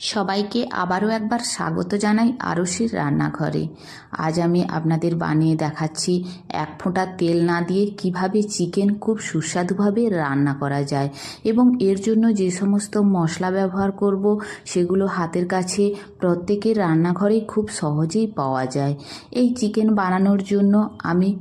সবাইকে আবারও একবার স্বাগত জানাই আরশির রান্নাঘরে। আজ আমি আপনাদের বানিয়ে দেখাচ্ছি এক ফোঁটা তেল না দিয়ে কীভাবে চিকেন খুব সুস্বাদুভাবে রান্না করা যায় এবং এর জন্য যে সমস্ত মশলা ব্যবহার করব সেগুলো হাতের কাছে প্রত্যেকের রান্নাঘরেই খুব সহজেই পাওয়া যায়। এই চিকেন বানানোর জন্য আমি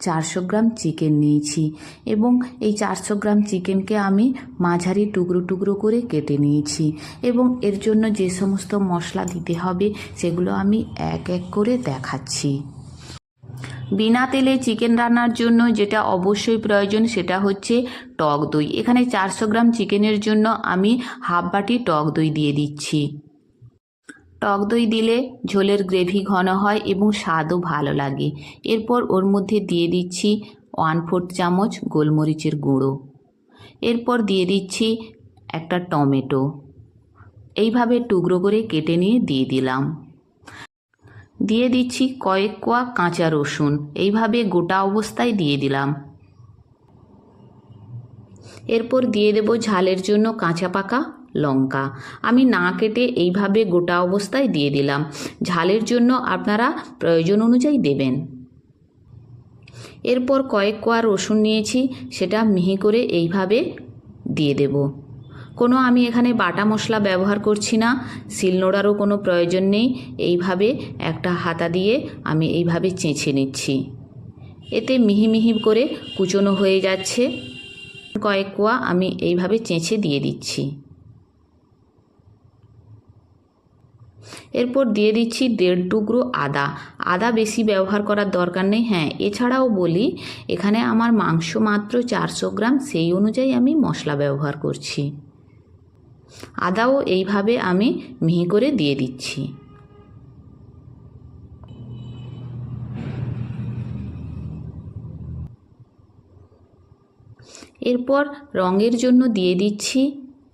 চারশো গ্রাম চিকেন নিয়েছি এবং এই চারশো গ্রাম চিকেনকে আমি মাঝারি টুকরো টুকরো করে কেটে নিয়েছি এবং এর জন্য যে সমস্ত মশলা দিতে হবে সেগুলো আমি এক এক করে দেখাচ্ছি। বিনা তেলে চিকেন রান্নার জন্য যেটা অবশ্যই প্রয়োজন সেটা হচ্ছে টক দই। এখানে চারশো গ্রাম চিকেনের জন্য আমি হাফ বাটি টক দই দিয়ে দিচ্ছি। টক দই দিলে ঝোলের গ্রেভি ঘন হয় এবং স্বাদও ভালো লাগে। এরপর ওর মধ্যে দিয়ে দিচ্ছি ওয়ান ফোর্থ চামচ গোলমরিচের গুঁড়ো। এরপর দিয়ে দিচ্ছি একটা টমেটো। এইভাবে টুকরো করে কেটে নিয়ে দিয়ে দিলাম। দিয়ে দিচ্ছি কয়েক কোয়া কাঁচা রসুন। এইভাবে গোটা অবস্থায় দিয়ে দিলাম। এরপর দিয়ে দেব ঝালের জন্য কাঁচা পাকা লঙ্কা। আমি না কেটে এইভাবে গোটা অবস্থায় দিয়ে দিলাম। ঝালের জন্য আপনারা প্রয়োজন অনুযায়ী দেবেন। এরপর কয়েক কোয়া রসুন নিয়েছি, সেটা মিহি করে এইভাবে দিয়ে দেব। কোনো আমি এখানে বাটা মশলা ব্যবহার করছি না, শিলনোড়ারও কোনো প্রয়োজন নেই, এইভাবে একটা হাতা দিয়ে আমি এইভাবে চেঁচে নিচ্ছি। এতে মিহি মিহি করে কুচনো হয়ে যাচ্ছে। কয়েক কোয়া আমি এইভাবে চেঁচে দিয়ে দিচ্ছি। এরপর দিয়ে দিচ্ছি দেড় টুকরো আদা। আদা বেশি ব্যবহার করার দরকার নেই হ্যাঁ এছাড়াও বলি, এখানে আমার মাংস মাত্র চারশো গ্রাম, সেই অনুযায়ী আমি মশলা ব্যবহার করছি। আদাও এইভাবে আমি মিহি করে দিয়ে দিচ্ছি। এরপর রঙের জন্য দিয়ে দিচ্ছি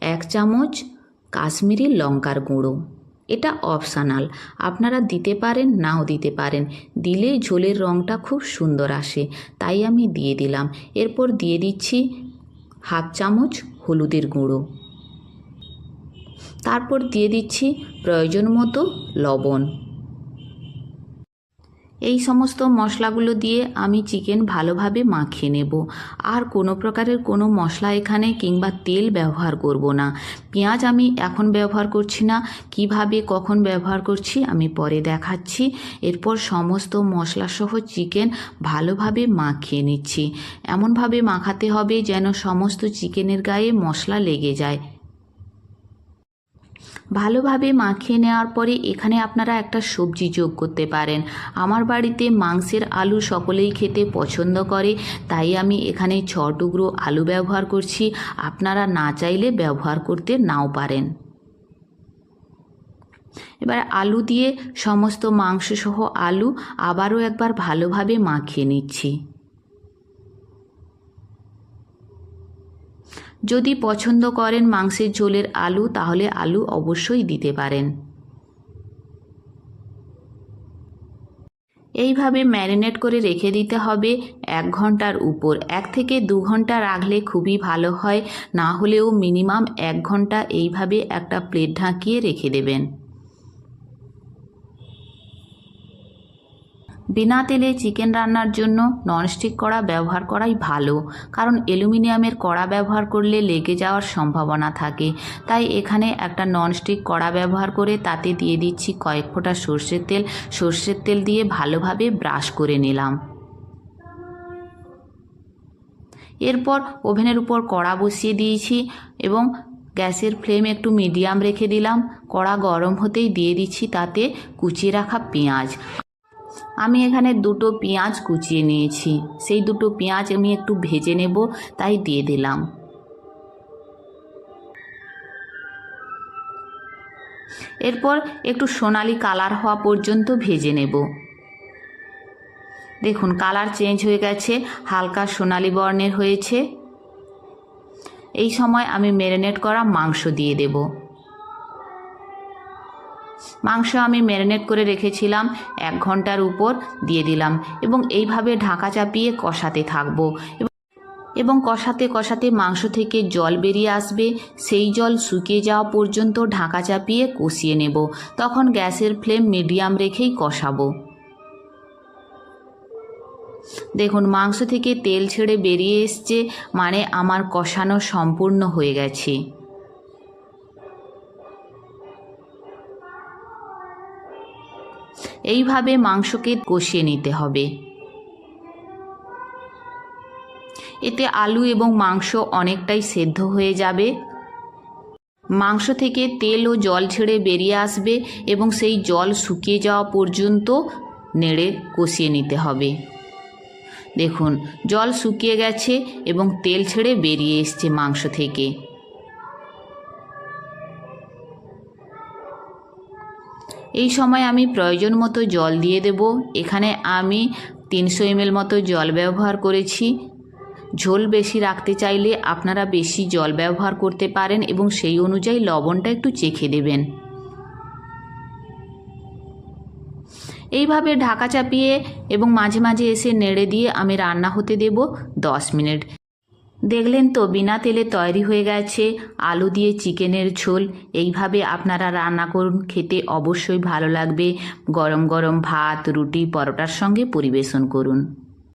এক চামচ কাশ্মীরি লঙ্কার গুঁড়ো। এটা অপশানাল। আপনারা দিতে পারেন, নাও দিতে পারেন। দিলে ঝোলের রঙটা খুব সুন্দর আসে। তাই আমি দিয়ে দিলাম। এরপর দিয়ে দিচ্ছি হাফ চামচ হলুদের গুঁড়ো। তারপর দিয়ে দিচ্ছি প্রয়োজন মতো লবণ। এই সমস্ত মশলাগুলো দিয়ে আমি চিকেন ভালোভাবে মাখিয়ে নেব। আর কোনো প্রকারের কোনো মশলা এখানে কিংবা তেল ব্যবহার করব না। পেঁয়াজ আমি এখন ব্যবহার করছি না। কীভাবে, কখন ব্যবহার করছি আমি পরে দেখাচ্ছি। এরপর সমস্ত মশলাসহ চিকেন ভালোভাবে মাখিয়ে নিচ্ছি। এমনভাবে মাখাতে হবে যেন সমস্ত চিকেনের গায়ে মশলা লেগে যায়। ভালোভাবে মাখিয়ে নেওয়ার পরে এখানে আপনারা একটা সবজি যোগ করতে পারেন। আমার বাড়িতে মাংসের আলু সকলেই খেতে পছন্দ করে, তাই আমি এখানে ছ টুকরো আলু ব্যবহার করছি। আপনারা না চাইলে ব্যবহার করতে নাও পারেন। এবার আলু দিয়ে সমস্ত মাংস সহ আলু আবারও একবার ভালোভাবে মাখিয়ে নিচ্ছি। যদি পছন্দ করেন মাংসের ঝোলের আলু, তাহলে আলু অবশ্যই দিতে পারেন। এইভাবে ম্যারিনেট করে রেখে দিতে হবে এক ঘণ্টার উপর। এক থেকে দু ঘণ্টা রাখলে খুবই ভালো হয়, না হলেও মিনিমাম এক ঘণ্টা এইভাবে একটা প্লেট ঢাকিয়ে রেখে দেবেন। বিনা তেলে চিকেন রান্নার জন্য ননস্টিক কড়া ব্যবহার করাই ভালো, কারণ অ্যালুমিনিয়ামের কড়া ব্যবহার করলে লেগে যাওয়ার সম্ভাবনা থাকে। তাই এখানে একটা ননস্টিক কড়া ব্যবহার করে তাতে দিয়ে দিচ্ছি কয়েক ফোঁটা সর্ষের তেল। সর্ষের তেল দিয়ে ভালোভাবে ব্রাশ করে নিলাম। এরপর ওভেনের উপর কড়া বসিয়ে দিয়েছি এবং গ্যাসের ফ্লেম একটু মিডিয়াম রেখে দিলাম। কড়া গরম হতেই দিয়ে দিচ্ছি তাতে কুচিয়ে রাখা পেঁয়াজ। আমি এখানে দুটো পেঁয়াজ কুচিয়ে নিয়েছি। সেই দুটো পেঁয়াজ আমি একটু ভেজে নেব, তাই দিয়ে দিলাম। এরপর একটু সোনালি কালার হওয়া পর্যন্ত ভেজে নেব। দেখুন, কালার চেঞ্জ হয়ে গেছে, হালকা সোনালি বর্ণের হয়েছে। এই সময় আমি ম্যারিনেট করা মাংস দিয়ে দেবো। মাংস আমি ম্যারিনেট করে রেখেছিলাম, এক ঘণ্টার উপর দিয়ে দিলাম এবং এইভাবে ঢাকা চাপিয়ে কষাতে থাকব। এবং কষাতে কষাতে মাংস থেকে জল বেরিয়ে আসবে, সেই জল শুকিয়ে যাওয়া পর্যন্ত ঢাকা চাপিয়ে কষিয়ে নেব। তখন গ্যাসের ফ্লেম মিডিয়াম রেখেই কষাবো। দেখুন, মাংস থেকে তেল ছেড়ে বেরিয়ে এসছে মানে আমার কষানো সম্পূর্ণ হয়ে গেছে। এইভাবে মাংসকে কষিয়ে নিতে হবে। এতে আলু এবং মাংস অনেকটাই সেদ্ধ হয়ে যাবে। মাংস থেকে তেল ও জল ছেড়ে বেরিয়ে আসবে এবং সেই জল শুকিয়ে যাওয়া পর্যন্ত নেড়ে কষিয়ে নিতে হবে। দেখুন, জল শুকিয়ে গেছে এবং তেল ছেড়ে বেরিয়ে এসছে মাংস থেকে। এই সময় আমি প্রয়োজন মতো জল দিয়ে দেব। এখানে আমি তিনশো এমএল মতো জল ব্যবহার করেছি। ঝোল বেশি রাখতে চাইলে আপনারা বেশি জল ব্যবহার করতে পারেন এবং সেই অনুযায়ী লবণটা একটু চেখে দেবেন। এইভাবে ঢাকা চাপিয়ে এবং মাঝে মাঝে এসে নেড়ে দিয়ে আমি রান্না হতে দেব দশ মিনিট। দেখলেন তো বিনা তেলে তৈরি হয়ে গেছে আলু দিয়ে চিকেনের ঝোল। এইভাবে আপনারা রান্না করুন, খেতে অবশ্যই ভালো লাগবে। গরম গরম ভাত, রুটি, পরোটার সঙ্গে পরিবেশন করুন।